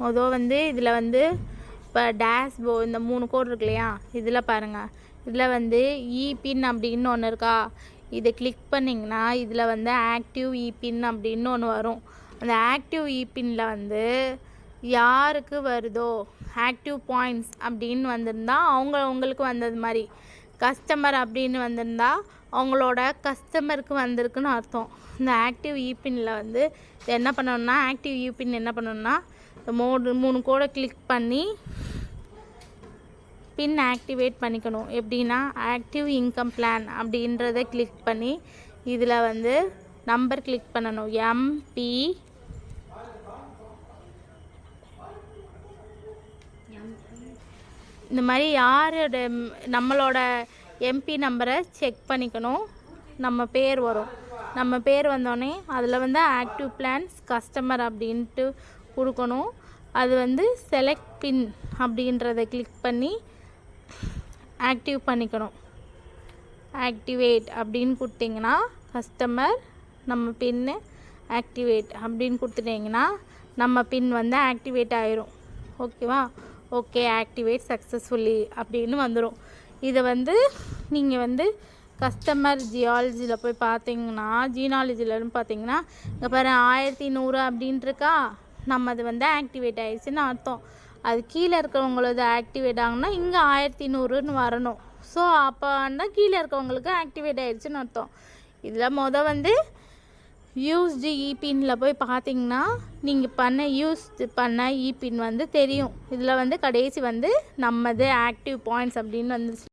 மொதல் வந்து இதில் வந்து இப்போ டேஷ் போ இந்த மூணு கோடு இருக்கு இல்லையா? இதில் பாருங்கள் இதில் வந்து இபின் அப்படின்னு ஒன்று இருக்கா? இதை கிளிக் பண்ணிங்கன்னா இதில் வந்து ஆக்டிவ் இபின் அப்படின்னு ஒன்று வரும். அந்த ஆக்டிவ் இபின்னில் வந்து யாருக்கு வருதோ ஆக்டிவ் பாயிண்ட்ஸ் அப்படின்னு வந்திருந்தா அவங்க அவங்களுக்கு வந்தது மாதிரி. கஸ்டமர் அப்படின்னு வந்திருந்தா அவங்களோட கஸ்டமருக்கு வந்திருக்குன்னு அர்த்தம். இந்த ஆக்டிவ் இபின்னில் வந்து என்ன பண்ணணும்னா ஆக்டிவ் இபின் என்ன பண்ணணும்னா மூணு மூணு கோடை கிளிக் பண்ணி பின் ஆக்டிவேட் பண்ணிக்கணும். எப்படின்னா ஆக்டிவ் இன்கம் பிளான் அப்படின்றத கிளிக் பண்ணி இதில் வந்து நம்பர் கிளிக் பண்ணணும். எம்பி இந்த மாதிரி யாரோட நம்மளோட எம்பி நம்பரை செக் பண்ணிக்கணும். நம்ம பேர் வரும். நம்ம பேர் வந்தோடனே அதில் வந்து ஆக்டிவ் பிளான்ஸ் கஸ்டமர் அப்படின்ட்டு கொடுக்கணும். அது வந்து செலக்ட் பின் அப்படின்றத கிளிக் பண்ணி ஆக்டிவ் பண்ணிக்கணும். ஆக்டிவேட் அப்படின்னு கொடுத்தீங்கன்னா கஸ்டமர் நம்ம பின்னு ஆக்டிவேட் அப்படின்னு கொடுத்துட்டிங்கன்னா நம்ம பின் வந்து ஆக்டிவேட் ஆயிரும். ஓகேவா ஓகே ஆக்டிவேட் சக்ஸஸ்ஃபுல்லி அப்படின்னு வந்துடும் இதை வந்து நீங்கள் வந்து கஸ்டமர் ஜியாலஜியில் போய் பார்த்தீங்கன்னா ஜீனாலஜிலன்னு பார்த்தீங்கன்னா இங்கே பாரு ஆயிரத்தி நூறு அப்படின்ட்டுருக்கா இருக்கா நம்ம அது வந்து ஆக்டிவேட் ஆயிடுச்சுன்னு அர்த்தம். அது கீழே இருக்கிறவங்களது ஆக்டிவேட் ஆகுனா இங்கே ஆயிரத்தி நூறுன்னு வரணும். ஸோ அப்போ கீழே இருக்கவங்களுக்கு ஆக்டிவேட் ஆயிடுச்சுன்னு அர்த்தம். இதில் மொதல் வந்து யூஸ்டு இபின்னில் போய் பார்த்தீங்கன்னா நீங்கள் பண்ண யூஸ் பண்ண இபின் வந்து தெரியும். இதில் வந்து கடைசி வந்து நம்மது ஆக்டிவ் பாயிண்ட்ஸ் அப்படின்னு வந்துச்சு.